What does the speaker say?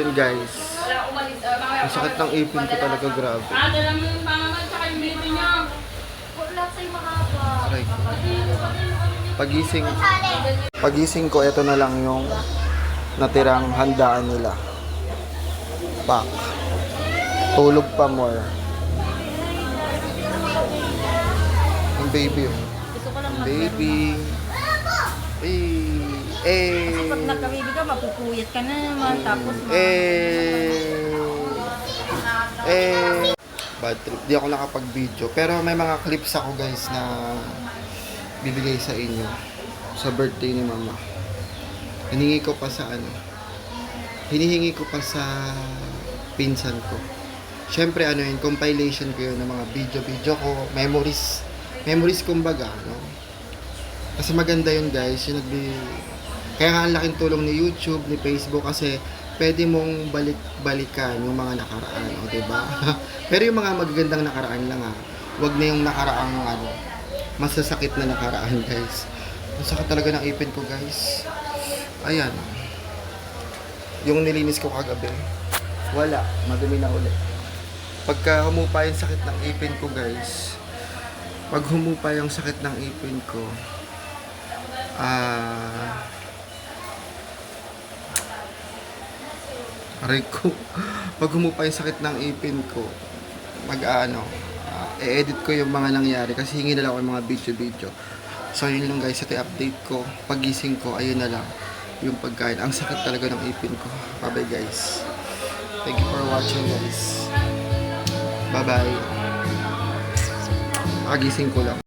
yun guys. Ang sakit ng ipin ko talaga grabe. Ah, dala mo yung pangalan tsaka yung baby niya. Wala sa'yo mahaba. Aray ko. Pagising, pagising ko, ito na lang yung natirang handaan nila. Pak. Tulog pa more. Ang baby oh. Lang mag- Baby. Eh. Eh. Pag nagkabibi ka, mapupuyat ka na naman. Tapos, ma- Eh. Eh. Bad trip. Di ako nakapag-video. Pero may mga clips ako guys na bibigay sa inyo. Sa birthday ni mama. Hiningi ko pa sa ano. Hinihingi ko pa sa pinsan ko. Siyempre ano yun, compilation ko yun ng mga video-video ko, memories. Memories kumbaga, no? Kasi maganda yun guys, yung nagbi... Kaya nga ang laking tulong ni YouTube, ni Facebook kasi pwede mong balik-balikan yung mga nakaraan, o diba? Pero yung mga magagandang nakaraan lang ha. Huwag na yung nakaraang ano, masasakit na nakaraan guys. Ang sakit talaga ng ipin ko guys. Ayan. Yung nilinis ko kagabi, wala, madumi na ulit. Pagka humupa yung sakit ng ipin ko guys, pag humupa yung sakit ng ipin ko, ah, aray ko, pag humupa yung sakit ng ipin ko, mag ano, ah, i-edit ko yung mga nangyari kasi hingi na lang ako yung mga video-video. So yun lang guys, ito yung update ko. Pagising ko, ayun na lang yung pagkain. Ang sakit talaga ng ipin ko. Bye-bye guys. Thank you for watching guys. Bye-bye. Kagising ko lang.